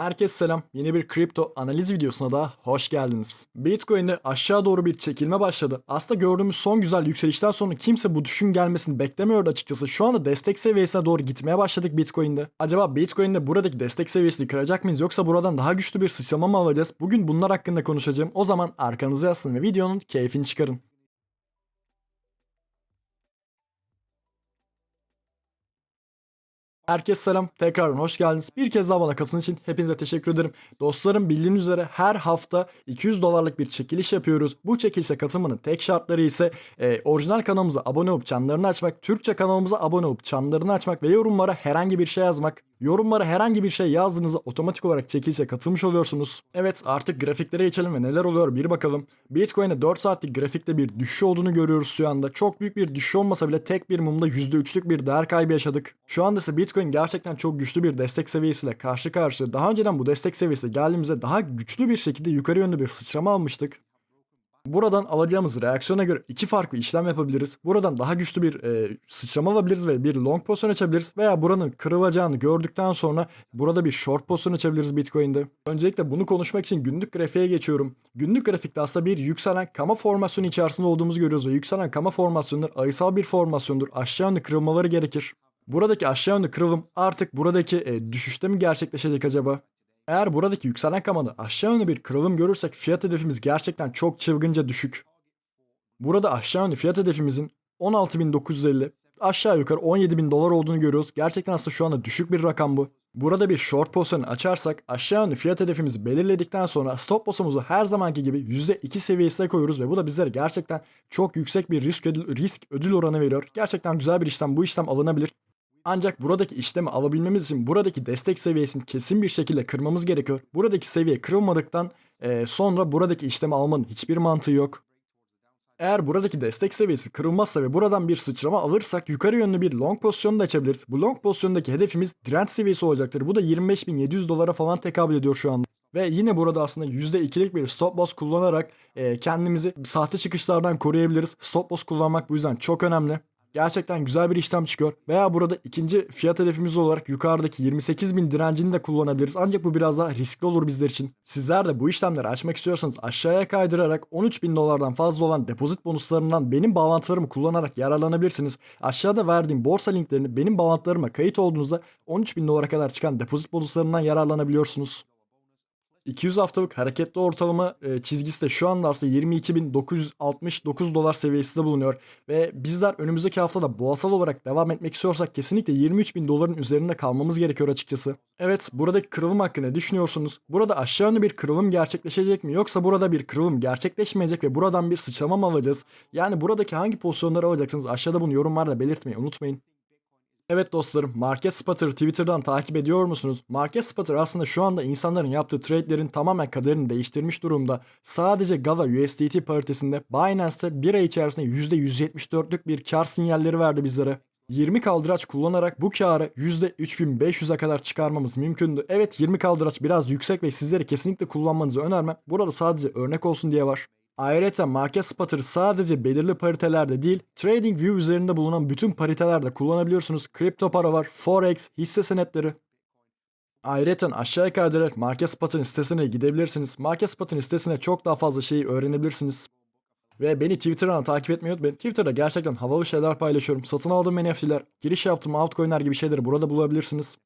Herkese selam. Yeni bir kripto analiz videosuna da hoş geldiniz. Bitcoin'de aşağı doğru bir çekilme başladı. Aslında gördüğümüz son güzel yükselişten sonra kimse bu düşün gelmesini beklemiyordu açıkçası. Şu anda destek seviyesine doğru gitmeye başladık Bitcoin'de. Acaba Bitcoin'de buradaki destek seviyesini kıracak mıyız yoksa buradan daha güçlü bir sıçrama mı alacağız? Bugün bunlar hakkında konuşacağım. O zaman arkanızı yaslayın ve videonun keyfini çıkarın. Herkese selam. Tekrardan hoş geldiniz. Bir kez daha bana katılın için hepinize teşekkür ederim. Dostlarım bildiğiniz üzere her hafta 200 dolarlık bir çekiliş yapıyoruz. Bu çekilişe katılmanın tek şartları ise e, orijinal kanalımıza abone olup çanlarını açmak, Türkçe kanalımıza abone olup çanlarını açmak ve yorumlara herhangi bir şey yazmak. Yorumlara herhangi bir şey yazdığınızda otomatik olarak çekilişe katılmış oluyorsunuz. Evet artık grafiklere geçelim ve neler oluyor bir bakalım. Bitcoin'e 4 saatlik grafikte bir düşüş olduğunu görüyoruz şu anda. Çok büyük bir düşüş olmasa bile tek bir mumda %3'lük bir değer kaybı yaşadık. Şu anda ise Bitcoin gerçekten çok güçlü bir destek seviyesiyle karşı karşıya. Daha önceden bu destek seviyesi geldiğimizde daha güçlü bir şekilde yukarı yönlü bir sıçrama almıştık. Buradan alacağımız reaksiyona göre iki farklı işlem yapabiliriz. Buradan daha güçlü bir e, sıçrama alabiliriz ve bir long pozisyon açabiliriz. Veya buranın kırılacağını gördükten sonra burada bir short pozisyon açabiliriz Bitcoin'de. Öncelikle bunu konuşmak için günlük grafiğe geçiyorum. Günlük grafikte aslında bir yükselen kama formasyonu içerisinde olduğumuzu görüyoruz ve yükselen kama formasyonları ayısal bir formasyondur. Aşağı yönlü kırılmaları gerekir. Buradaki aşağı yönlü kırılım artık buradaki e, düşüşte mi gerçekleşecek acaba? Eğer buradaki yükselen kamada aşağı yönlü bir kırılım görürsek fiyat hedefimiz gerçekten çok çılgınca düşük. Burada aşağı yönlü fiyat hedefimizin 16.950 aşağı yukarı 17.000 dolar olduğunu görüyoruz. Gerçekten aslında şu anda düşük bir rakam bu. Burada bir short pozisyonu açarsak aşağı yönlü fiyat hedefimizi belirledikten sonra stop loss'umuzu her zamanki gibi %2 seviyesine koyuyoruz ve bu da bizlere gerçekten çok yüksek bir risk ödül, risk ödül oranı veriyor. Gerçekten güzel bir işlem. Bu işlem alınabilir. Ancak buradaki işlemi alabilmemiz için buradaki destek seviyesini kesin bir şekilde kırmamız gerekiyor. Buradaki seviye kırılmadıktan e, sonra buradaki işlemi almanın hiçbir mantığı yok. Eğer buradaki destek seviyesi kırılmazsa ve buradan bir sıçrama alırsak yukarı yönlü bir long pozisyonu da açabiliriz. Bu long pozisyondaki hedefimiz direnç seviyesi olacaktır. Bu da 25.700 dolara falan tekabül ediyor şu anda. Ve yine burada aslında %2'lik bir stop loss kullanarak e, kendimizi sahte çıkışlardan koruyabiliriz. Stop loss kullanmak bu yüzden çok önemli. Gerçekten güzel bir işlem çıkıyor. Veya burada ikinci fiyat hedefimiz olarak yukarıdaki 28.000 direncini de kullanabiliriz. Ancak bu biraz daha riskli olur bizler için. Sizler de bu işlemleri açmak istiyorsanız aşağıya kaydırarak 13.000 dolardan fazla olan depozit bonuslarından benim bağlantılarımı kullanarak yararlanabilirsiniz. Aşağıda verdiğim borsa linklerini benim bağlantılarıma kayıt olduğunuzda 13.000 dolara kadar çıkan depozit bonuslarından yararlanabiliyorsunuz. 200 haftalık hareketli ortalama e, çizgisi de şu anda aslında 22.969 dolar seviyesinde bulunuyor. Ve bizler önümüzdeki haftada boğasal olarak devam etmek istiyorsak kesinlikle 23.000 doların üzerinde kalmamız gerekiyor açıkçası. Evet buradaki kırılım hakkında düşünüyorsunuz? Burada aşağı yönlü bir kırılım gerçekleşecek mi? Yoksa burada bir kırılım gerçekleşmeyecek ve buradan bir sıçrama mı alacağız? Yani buradaki hangi pozisyonları alacaksınız? Aşağıda bunu yorumlarda belirtmeyi unutmayın. Evet dostlarım, Market Spotter Twitter'dan takip ediyor musunuz? Market Spotter aslında şu anda insanların yaptığı trade'lerin tamamen kaderini değiştirmiş durumda. Sadece Gala USDT paritesinde Binance'te bir ay içerisinde %174'lük bir kar sinyalleri verdi bizlere. 20 kaldıraç kullanarak bu karı %3500'e kadar çıkarmamız mümkündü. Evet 20 kaldıraç biraz yüksek ve sizlere kesinlikle kullanmanızı önermem. Burada sadece örnek olsun diye var. Ayrıca Market Spotter'ı sadece belirli paritelerde değil, TradingView üzerinde bulunan bütün paritelerde kullanabiliyorsunuz. Kripto para var, Forex, hisse senetleri. Ayrıca aşağıya kaydırarak Market Spotter'ın sitesine gidebilirsiniz. Market Spotter'ın sitesine çok daha fazla şeyi öğrenebilirsiniz. Ve beni Twitter'dan takip etmeyi unutmayın. Twitter'da gerçekten havalı şeyler paylaşıyorum. Satın aldığım NFT'ler, giriş yaptığım altcoin'ler gibi şeyleri burada bulabilirsiniz.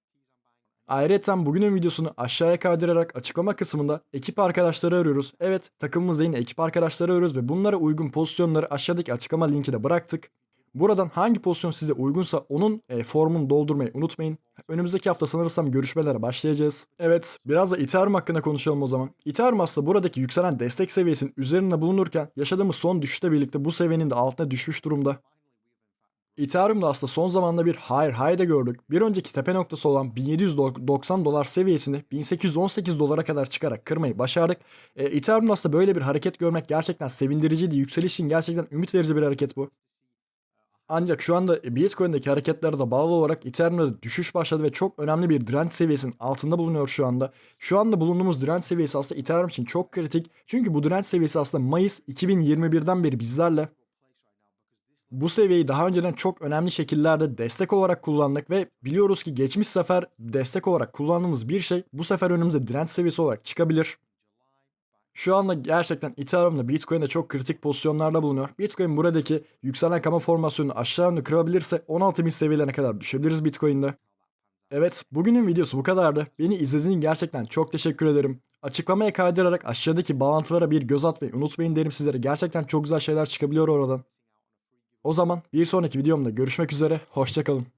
Ayrıca bugünün videosunu aşağıya kaydırarak açıklama kısmında ekip arkadaşları arıyoruz. Evet takımımızda yine ekip arkadaşları arıyoruz ve bunlara uygun pozisyonları aşağıdaki açıklama linki de bıraktık. Buradan hangi pozisyon size uygunsa onun e, formunu doldurmayı unutmayın. Önümüzdeki hafta sanırsam görüşmelere başlayacağız. Evet biraz da Ethereum hakkında konuşalım o zaman. Ethereum aslında buradaki yükselen destek seviyesinin üzerinde bulunurken yaşadığımız son düşüşle birlikte bu seviyenin de altına düşmüş durumda. Ethereum'da aslında son zamanda bir higher high de gördük. Bir önceki tepe noktası olan 1790 dolar seviyesini 1818 dolara kadar çıkarak kırmayı başardık. E, Ethereum'da aslında böyle bir hareket görmek gerçekten sevindiriciydi. Yükselişin gerçekten ümit verici bir hareket bu. Ancak şu anda Bitcoin'deki hareketlere de bağlı olarak Ethereum'da düşüş başladı ve çok önemli bir direnç seviyesinin altında bulunuyor şu anda. Şu anda bulunduğumuz direnç seviyesi aslında Ethereum için çok kritik. Çünkü bu direnç seviyesi aslında Mayıs 2021'den beri bizlerle Bu seviyeyi daha önceden çok önemli şekillerde destek olarak kullandık ve biliyoruz ki geçmiş sefer destek olarak kullandığımız bir şey bu sefer önümüze direnç seviyesi olarak çıkabilir. Şu anda gerçekten Ethereum'da Bitcoin'de çok kritik pozisyonlarda bulunuyor. Bitcoin buradaki yükselen kama formasyonunu aşağı yönlü kırabilirse 16.000 seviyelerine kadar düşebiliriz Bitcoin'de. Evet, bugünün videosu bu kadardı. Beni izlediğiniz gerçekten çok teşekkür ederim. Açıklamaya kaydırarak aşağıdaki bağlantılara bir göz atmayı unutmayın derim sizlere. Gerçekten çok güzel şeyler çıkabiliyor oradan. O zaman bir sonraki videomda görüşmek üzere. Hoşçakalın.